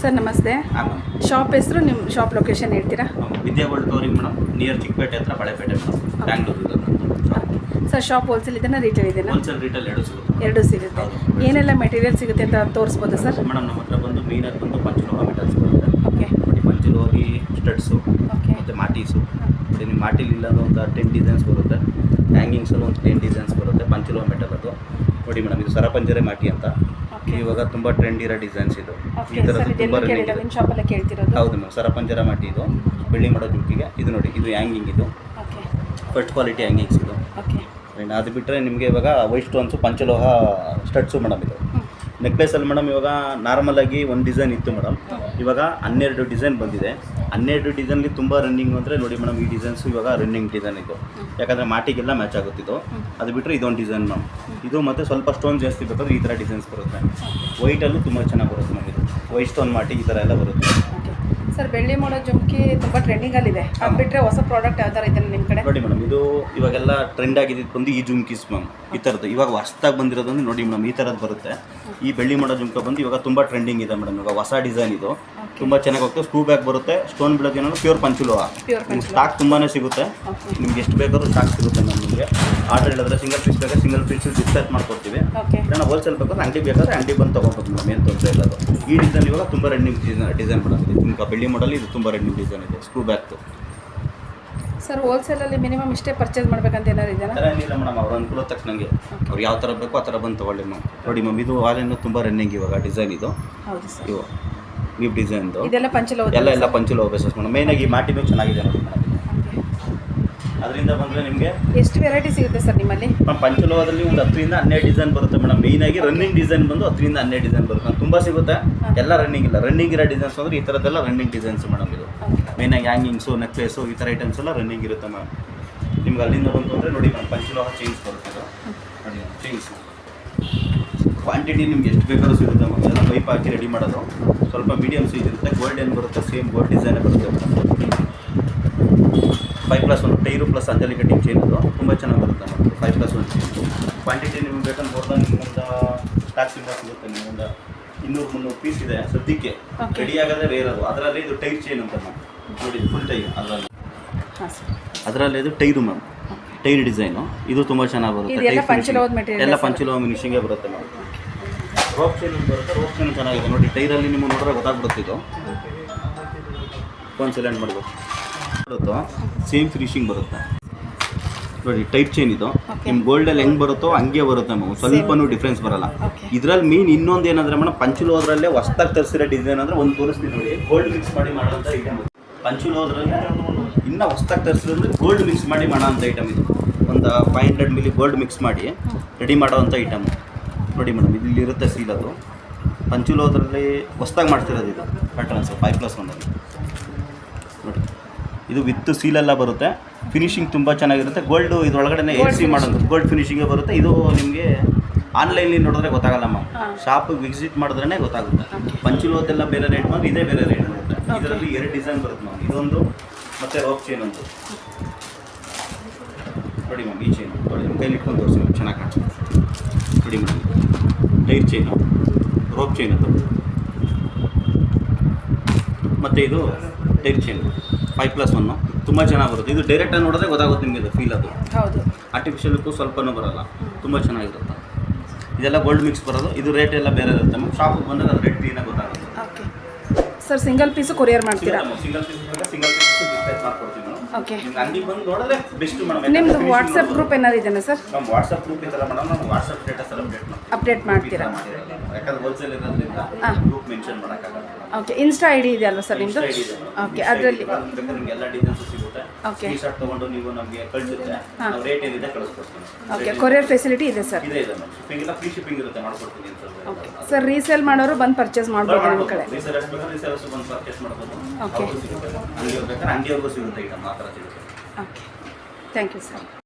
Sir ನಮಸ್ತೆ. Shop ಹೆಸರು ನಿಮ್ಮ ಶಾಪ್ ಲೊಕೇಶನ್ ಹೇಳ್ತೀರಾ? Vidya world touring madam near Chickpete ಹತ್ರ Balepete madam Bangalore sir shop wholesale ಇದೆನಾ ರಿಟೇಲ್ ಇದೆಯಾ ಹೋಲ್ಸೇಲ್ ರಿಟೇಲ್ ಎರಡು ಸಿಗುತ್ತೆ. ಎರಡು ಸಿಗುತ್ತೆ. ಏನೆಲ್ಲ ಮೆಟೀರಿಯಲ್ ಸಿಗುತ್ತೆ ಅಂತ ತೋರಿಸ್ಬೋದಾ ಸರ್? ಮೇಡಮ್ ನಮ್ಮ ಹತ್ರ ಬಂದು ಮೀನರ್ ಬಂದು ಪಂಚಲೋಹ ಮೆಟಲ್ಸ್ ಬರುತ್ತೆ. ಓಕೆ. ನೋಡಿ ಪಂಚಲೋಹಿ ಸ್ಟಡ್ಸು ಓಕೆ. ಮತ್ತು ಮಾಟೀಸು. ಮತ್ತು ನಿಮ್ಮ ಮಾಟೀಲಿ ಇಲ್ಲದ ಒಂದು ಟೆನ್ ಡಿಸೈನ್ಸ್ ಬರುತ್ತೆ. ಹ್ಯಾಂಗಿಂಗ್ಸಲ್ಲೂ ಒಂದು ಟೆನ್ ಡಿಸೈನ್ಸ್ ಬರುತ್ತೆ ಪಂಚಲೋಹ ಮೆಟಲ್ ಅದು. ನೋಡಿ ಮೇಡಮ್ ಇದು ಸರಪಂಜರೆ ಮಾಟಿ ಅಂತ. ಇವಾಗ ತುಂಬ ಟ್ರೆಂಡ್ ಇರೋ ಡಿಸೈನ್ಸ್ ಇದು. ಈ ತರ ತುಂಬಾ ರನ್ನಿಂಗ್ ಇದೆ ನಿಮ್ಮ ಶಾಪಲ್ಲೇ ಕೇಳ್ತಿರೋದು. ಹೌದು ಮ್ಯಾಮ್ ಸರಪಂಜರ ಮಾಡಿ ಇದು. ಬೆಳ್ಳಿ ಮಾಡೋ ಜುಕ್ಕಿಗೆ. ಇದು ನೋಡಿ ಇದು ಹ್ಯಾಂಗಿಂಗ್ ಇದು. ಫಸ್ಟ್ ಕ್ವಾಲಿಟಿ ಹ್ಯಾಂಗಿಂಗ್ಸ್ ಇದು. ಅದು ಬಿಟ್ಟರೆ ನಿಮಗೆ ಇವಾಗ ವೈಟ್ ಸ್ಟೋನ್ಸು ಪಂಚಲೋಹ ಸ್ಟಡ್ಸು ಮೇಡಮ್ ಇದು. ನೆಕ್ಲೆಸಲ್ಲಿ ಮೇಡಮ್ ಇವಾಗ ನಾರ್ಮಲ್ ಆಗಿ ಒಂದು ಡಿಸೈನ್ ಇತ್ತು ಮೇಡಮ್ ಇವಾಗ ಹನ್ನೆರಡು ಡಿಸೈನ್ ಬಂದಿದೆ. ಹನ್ನೆರಡು ಡಿಸೈನ್ಲಿ ತುಂಬ ರನ್ನಿಂಗ್ ಅಂದರೆ ನೋಡಿ ಮೇಡಮ್ ಈ ಡಿಸೈನ್ಸ್ ಇವಾಗ ರನ್ನಿಂಗ್ ಡಿಸೈನ್ ಇದು. ಯಾಕಂದರೆ ಮಾಟಿಗೆಲ್ಲ ಮ್ಯಾಚ್ ಆಗುತ್ತಿದ್ದು ಅದು ಬಿಟ್ಟರೆ ಇದೊಂದು ಡಿಸೈನ್ ಮ್ಯಾಮ್ ಇದು ಮತ್ತು ಸ್ವಲ್ಪ ಸ್ಟೋನ್ ಜಾಸ್ತಿ ಬೇಕಾದ್ರೆ ಈ ಥರ ಡಿಸೈನ್ಸ್ ಬರುತ್ತೆ. ವೈಟಲ್ಲೂ ತುಂಬ ಚೆನ್ನಾಗಿ ಬರುತ್ತೆ ಮ್ಯಾಮ್ ಇದು. ವೈಟ್ ಸ್ಟೋನ್ ಮಾಟಿ ಈ ಥರ ಎಲ್ಲ ಬರುತ್ತೆ. ಸರ್ ಬೆಳ್ಳಿ ಮಾಡೋ ಜುಮ್ಕಿ ತುಂಬ ಟ್ರೆಂಡಿಂಗಲ್ಲಿದೆ ಅದು ಬಿಟ್ಟರೆ ಹೊಸ ಪ್ರಾಡಕ್ಟ್ ಯಾವ ಥರ ಇದೆ ನಿಮ್ಮ ಕಡೆ? ನೋಡಿ ಮೇಡಮ್ ಇದು ಇವಾಗೆಲ್ಲ ಟ್ರೆಂಡ್ ಆಗಿದ್ದು ಬಂದು ಈ ಜುಮ್ಕೀಸ್ ಮ್ಯಾಮ್ ಈ ಥರದ್ದು ಇವಾಗ ಹೊಸ್ದಾಗಿ ಬಂದಿರೋದಂದ್ರೆ ನೋಡಿ ಮೇಡಮ್ ಈ ಥರದ್ದು ಬರುತ್ತೆ. ಈ ಬೆಳ್ಳಿ ಮೋಡ ಜುಮ್ಕ ಬಂದು ಇವಾಗ ತುಂಬ ಟ್ರೆಂಡಿಂಗ್ ಇದೆ ಮೇಡಮ್ ಇವಾಗ ಹೊಸ ಡಿಸೈನ್ ಇದು. ತುಂಬ ಚೆನ್ನಾಗಿ ಹೋಗ್ತದೆ. ಸ್ಕ್ರೂ ಬ್ಯಾಗ್ ಬರುತ್ತೆ. ಸ್ಟೋನ್ ಬೀಳೋದೇನೋ ಪ್ಯೂರ್ ಪಂಚುಲೋಹ ನಿಮ್ಗೆ ಸ್ಟಾಕ್ ತುಂಬಾ ಸಿಗುತ್ತೆ. ನಿಮ್ಗೆ ಎಷ್ಟು ಬೇಕಾದ್ರೂ ಸ್ಟಾಕ್ ಸಿಗುತ್ತೆ ಮ್ಯಾಮ್ ನಿಮಗೆ. ಆರ್ಡರ್ ಹೇಳಿದ್ರೆ ಸಿಂಗಲ್ ಪೀಸ್ ಬೇಕಾದ್ರೆ ಸಿಂಗಲ್ ಪೀಸ್ ಡಿಸ್ಪ್ಯಾಚ್ ಮಾಡ್ಕೊಡ್ತೀವಿ. ನಾವು ಹೋಲ್ಸೇಲ್ ಬೇಕಾದ್ರೆ ಅಂಗಡಿ ಬೇಕಾದ್ರೆ ಅಂಗಡಿ ಬಂದು ತೊಗೊಬೋದು ಮೇಡಮ್ ಏನು ತೊಂದರೆ ಇಲ್ಲ ಅದು. ಈ ಡಿಸೈನ್ ಇವಾಗ ತುಂಬ ರನ್ನಿಂಗ್ ಡಿಸೈನ್ ಡಿಸೈನ್ ಮೇಡಮ್ ಬೆಳ್ಳಿ ನಿಮ್ಗೆ ಬೆಳ್ಳಿ ಮಾಡಲ್ ಇದು ತುಂಬ ರನ್ನಿಂಗ್ ಡಿಸೈನ್ ಇದೆ. ಸ್ಕ್ರೂ ಬ್ಯಾಕ್ ಸರ್ ಹೋಲ್ಸೇಲಲ್ಲಿ ಮಿನಿಮಮ್ ಇಷ್ಟೇ ಪರ್ಚೇಸ್ ಮಾಡ್ಬೇಕಂತ ಏನಾದ್ರು ಇದೆಯಾ ಥರ ಏನಿಲ್ಲ ಮೇಡಮ್ ಅವ್ರ ಅನುಕೂಲ ತಕ್ಕನಂಗೆ ಅವ್ರು ಯಾವ ಥರ ಬೇಕೋ ಆ ಥರ ಬಂದು ತೊಗೊಳ್ಳಿ ಮ್ಯಾಮ್ ನೋಡಿ ಮ್ಯಾಮ್ ಇದು ಆನ್ಲೈನು ತುಂಬ ರನ್ನಿಂಗ್ ಇವಾಗ ಡಿಸೈನ್ ಇದು. ಹೌದು ಸರ್ ಇವು ನೀವು ಡಿಸೈನ್ದು ಇದೆಲ್ಲ ಪಂಚಲ ಎಲ್ಲ ಎಲ್ಲ ಪಂಚುಲ ಬೇಸಸ್ ಮೇಡಮ್ ಮೇಯ್ನಾಗಿ ಮಾಟಿನೂ ಚೆನ್ನಾಗಿದೆ ನೋಡಿ ಮೇಡಮ್ ಅದರಿಂದ ಬಂದರೆ ನಿಮಗೆ ಎಷ್ಟು ವೆರೈಟಿ ಸಿಗುತ್ತೆ ಸರ್ ನಿಮ್ಮಲ್ಲಿ? ಮ್ಯಾಮ್ ಪಂಚಲೋಹದಲ್ಲಿ ಒಂದು ಹತ್ತರಿಂದ ಹನ್ನೆರಡು ಡಿಸೈನ್ ಬರುತ್ತೆ ಮೇಡಮ್. ಮೇಯ್ನಾಗಿ ರನ್ನಿಂಗ್ ಡಿಸೈನ್ ಬಂದು ಹತ್ತರಿಂದ ಹನ್ನೆರಡು ಡಿಸೈನ್ ಬರುತ್ತೆ ತುಂಬ ಸಿಗುತ್ತೆ. ಎಲ್ಲ ರನ್ನಿಂಗ್ ಇಲ್ಲ. ರನ್ನಿಂಗ್ ಇರೋ ಡಿಸೈನ್ಸ್ ಅಂದರೆ ಈ ಥರದ್ದೆಲ್ಲ ರನ್ನಿಂಗ್ ಡಿಸೈನ್ಸ್ ಮೇಡಮ್ ಇದು. ಮೇಯ್ನಾಗಿ ಹ್ಯಾಂಗಿಂಗ್ಸು ನೆಕ್ಲೆಸು ಈ ಥರ ಐಟಮ್ಸ್ ಎಲ್ಲ ರನ್ನಿಂಗ್ ಇರುತ್ತೆ ಮ್ಯಾಮ್ ನಿಮ್ಗೆ ಅಲ್ಲಿಂದ ಬಂತು ಅಂದರೆ ನೋಡಿ ಮ್ಯಾಮ್ ಪಂಚಲೋಹ ಚೇಂಜ್ ಬರುತ್ತೆ ಇದು. ನೋಡಿ ಚೇಂಜ್ ಕ್ವಾಂಟಿಟಿ ನಿಮ್ಗೆ ಎಷ್ಟು ಬೇಕಾದ್ರೂ ಸಿಗುತ್ತೆ ಮ್ಯಾಮ್ ಎಲ್ಲ ಪೈಪ್ ಹಾಕಿ ರೆಡಿ ಮಾಡೋದು. ಸ್ವಲ್ಪ ಮೀಡಿಯಮ್ ಸೈಜ್ ಇರುತ್ತೆ. ಗೋಲ್ಡ್ ಏನು ಬರುತ್ತೆ ಸೇಮ್ ಗೋಲ್ಡ್ ಡಿಸೈನೇ ಬರುತ್ತೆ five plus one tier plus Anjali cutting chain ಇದು ತುಂಬ ಚೆನ್ನಾಗಿ ಬರುತ್ತೆ ಮತ್ತು ಫೈವ್ ಪ್ಲಸ್ ಒನ್ ಕ್ವಾಂಟಿಟಿ ನಿಮ್ಗೆ ಬೇಕಂತ ನೋಡಿದಾಗ ನಿಮ್ಮಿಂದ ಸ್ಟಾಕ್ ಸಿಂಬಲ್ ಸಿಗುತ್ತೆ. ನಿಮ್ಮಿಂದ ಇನ್ನೂರು ಮುನ್ನೂರು ಪೀಸ್ ಇದೆ ಸದ್ಯಕ್ಕೆ. ರೆಡಿ ಆಗೋದೇ ರೇರ್ ಅದು. ಅದರಲ್ಲಿ ಇದು ಟೈರ್ ಚೈನ್ ಅಂತ ಮ್ಯಾಮ್ ನೋಡಿ ಫುಲ್ ಟೈರ್ ಅದರಲ್ಲಿ. ಅದರಲ್ಲಿ ಇದು ಟೈರು ಮ್ಯಾಮ್ ಟೈರ್ ಡಿಸೈನು ಇದು ತುಂಬ ಚೆನ್ನಾಗಿ ಬರುತ್ತೆ. ಎಲ್ಲ? ಪಂಚಲೋಹ ಫಿನಿಶಿಂಗೇ ಬರುತ್ತೆ ಮ್ಯಾಮ್ ರೋಪ್ ಚೈನ್ ಬರುತ್ತೆ. ರೋಪ್ ಚೈನ್ ಚೆನ್ನಾಗಿದೆ. ನೋಡಿ ಟೈರಲ್ಲಿ ನಿಮಗೆ ನೋಡಿದ್ರೆ ಗೊತ್ತಾಗ್ಬಿಡುತ್ತೆ ಇದು. ಒಂದು ಸಿಲೆಂಡ್ ಮಾಡ್ಬೇಕು. ಬರುತ್ತೋ ಸೇಮ್ ಫಿನಿಶಿಂಗ್ ಬರುತ್ತೆ. ನೋಡಿ ಟೈಪ್ ಚೈನ್ ಇದು. ನಿಮ್ ಗೋಲ್ಡ್ ಗೋಲ್ಡಲ್ಲಿ ಹೆಂಗ್ ಬರುತ್ತೋ ಹಂಗೆ ಬರುತ್ತೆ ಮ್ಯಾಮ್ ಸ್ವಲ್ಪನೂ ಡಿಫ್ರೆನ್ಸ್ ಬರಲ್ಲ. ಇದ್ರಲ್ಲಿ ಮೀನ್ ಇನ್ನೊಂದು ಏನಂದ್ರೆ ಮೇಡಮ್ ಪಂಚುಲೋದ್ರಲ್ಲೇ ಹೊಸ್ದಾಗಿ ತರಿಸಿರೋ ಡಿಸೈನ್ ಅಂದ್ರೆ ಒಂದು ತೋರಿಸ್ತೀನಿ ನೋಡಿ. ಗೋಲ್ಡ್ ಮಿಕ್ಸ್ ಮಾಡಿ ಮಾಡೋಂಥ ಐಟಮ್ ಪಂಚುಲೋದ್ರಲ್ಲೇ ಇನ್ನ ಹೊಸ್ದಾಗಿ ತರಿಸಿರೋದ್ರೆ ಗೋಲ್ಡ್ ಮಿಕ್ಸ್ ಮಾಡಿ ಮಾಡೋ ಅಂತ ಐಟಮ್ ಇದು. ಒಂದು five hundred milli gold mix ಮಾಡಿ ರೆಡಿ ಮಾಡೋವಂಥ ಐಟಮ್ ನೋಡಿ ಮೇಡಮ್ ಇಲ್ಲಿ ಇರುತ್ತೆ ಸೀಲ್ ಅದು ಪಂಚುಲೋದ್ರಲ್ಲಿ ಹೊಸ್ದಾಗಿ ಮಾಡ್ತಿರೋದು ಇದು. ಪ್ಯಾಟ್ರನ್ಸ್ ಫೈವ್ ಪ್ಲಸ್ ನೋಡಿ ಇದು ವಿತ್ ಸೀಲೆಲ್ಲ ಬರುತ್ತೆ. ಫಿನಿಶಿಂಗ್ ತುಂಬ ಚೆನ್ನಾಗಿರುತ್ತೆ. ಗೋಲ್ಡ್ ಇದ್ರೊಳಗಡೆ ಎ ಸಿ ಮಾಡೋದು. ಗೋಲ್ಡ್ ಫಿನಿಶಿಂಗೇ ಬರುತ್ತೆ. ಇದು ನಿಮಗೆ ಆನ್ಲೈನಲ್ಲಿ ನೋಡಿದ್ರೆ ಗೊತ್ತಾಗಲ್ಲಮ್ಮ ಶಾಪ್. ಶಾಪಿಗೆ ವಿಸಿಟ್ ಮಾಡಿದ್ರೆ ಗೊತ್ತಾಗುತ್ತೆ. ಪಂಚಲೋದೆಲ್ಲ ಬೇರೆ ರೇಟ್ ಮಾಡಿ ಇದೇ ಬೇರೆ ರೇಟ್ ಬರುತ್ತೆ ಇದರಲ್ಲಿ ಎರಡು ಡಿಸೈನ್ ಬರುತ್ತೆ ಮ್ಯಾಮ್ ಇದೊಂದು ಮತ್ತು ರೋಪ್ ಚೈನ್ ಒಂದು. ನೋಡಿ ಮ್ಯಾಮ್ ಈ ಚೈನ್ ನೋಡಿ ನಿಮ್ಮ ಕೈಲಿ ಇಟ್ಕೊಂಡು ತೋರಿಸಿ ಮ್ಯಾಮ್ ಚೆನ್ನಾಗಿ ಕಾಣಿಸುತ್ತೆ. ನೋಡಿ madam tier chain rope chain ಅದು. ಮತ್ತು ಇದು tier chain five plus one ತುಂಬ ಚೆನ್ನಾಗಿ ಬರುತ್ತೆ. ಇದು ಡೈರೆಕ್ಟಾಗಿ ನೋಡಿದ್ರೆ ಗೊತ್ತಾಗುತ್ತೆ ನಿಮಗೆ ಇದು ಫೀಲ್ ಅದು. ಹೌದು. ಆರ್ಟಿಫಿಷಿಯಲ್ಗೂ ಸ್ವಲ್ಪನೂ ಬರಲ್ಲ. ತುಂಬ ಚೆನ್ನಾಗಿರುತ್ತೆ. ಇದೆಲ್ಲ ಗೋಲ್ಡ್ ಮಿಕ್ಸ್ ಬರೋದು. ಇದು ರೇಟ್ ಎಲ್ಲ ಬೇರೆ ಇರುತ್ತೆ ಮ್ಯಾಮ್ ಶಾಪಿಗೆ ಬಂದಾಗ ಅದು ರೇಟ್ ಕ್ಲೀನಾಗಿ ಗೊತ್ತಾಗುತ್ತೆ. Okay sir single piece courier ಮಾಡ್ತೀರಾ? ಸಿಂಗಲ್ ಪೀಸ್ ಸಿಂಗಲ್ ಪೀಸ್ ಮಾಡ್ಕೊಡ್ತೀವಿ ಓಕೆ ನಿಮ್ಗೆ ಅಂಗಡಿಗೆ ಬಂದು ನೋಡಿದ್ರೆ ಬೆಸ್ಟ್ ಮೇಡಮ್. ನಿಮ್ಮದು ವಾಟ್ಸಪ್ ಗ್ರೂಪ್ ಏನಾದ್ರು ಇದೆಯಾ ಸರ್ ನಮ್ಮ ವಾಟ್ಸಪ್ ಗ್ರೂಪ್ ಇದೆಲ್ಲ ಮೇಡಮ್ ನಾವು ವಾಟ್ಸಪ್ ಸ್ಟೇಟಸ್ ಎಲ್ಲ ಅಪ್ಡೇಟ್ ಮಾಡಿ ಅಪ್ಡೇಟ್ ಮಾಡ್ತೀರಾ? ಯಾಕಂದ್ರೆ ಹೋಲ್ಸೇಲ್ ಇರೋದ್ರಿಂದ ಗ್ರೂಪ್ ಮೆನ್ಷನ್ ಮಾಡೋಕ್ಕಾಗಲ್ಲ. ಓಕೆ ಇನ್ಸ್ಟಾ ಐ ಡಿ ಇದೆ ಅಲ್ವಾ ಸರ್ ನಿಮ್ಮದು. ಓಕೆ ಅದರಲ್ಲಿ ಎಲ್ಲ ಡೀಟೇಲ್ಸ್ ಸಿಗುತ್ತೆ Okay. ಶರ್ಟ್ ಶಾರ್ಟ್ ನೀವು ನಮಗೆ ಕಳಿಸುತ್ತೆ. ನಾವು ರೇಟ್ ಏನಿದೆ ಕಳಿಸ್ಕೊಡ್ತೀನಿ ಓಕೆ ಕೊರಿಯರ್ ಫೆಸಿಲಿಟಿ ಇದೆ ಸರ್. ಇದೆ ಇದೆ ಮ್ಯಾಮ್. ಶಿಪ್ಪಿಂಗ್ ಎಲ್ಲ ಫ್ರೀ ಶಿಪ್ಪಿಂಗ್ ಇರುತ್ತೆ ಮಾಡ್ಕೊಡ್ತೀನಿ ಅಂತ ಓಕೆ ಸರ್ ರೀಸೇಲ್ ಮಾಡೋರು ಬಂದು ಪರ್ಚೇಸ್ ಮಾಡ್ಬೋದು ನಿಮ್ಮ ಕಡೆ. ರೀಸೆಲರ್ಸ್ ಬೇಕಾದ್ರೆ ರೀಸೆಲರ್ಸ್ ಬಂದು ಪರ್ಚೇಸ್ ಮಾಡ್ಬೋದು. ಓಕೆ ಅವ್ರಿಗೂ ಸಿಗುತ್ತೆ. ಅಂಗಡಿಯವ್ರು ಬೇಕಾದ್ರೆ ಅಂಗಡಿಯವ್ರಿಗೂ ಸಿಗುತ್ತೆ ಐಟಮ್ ಆ ಥರ ಸಿಗುತ್ತೆ. Okay thank you sir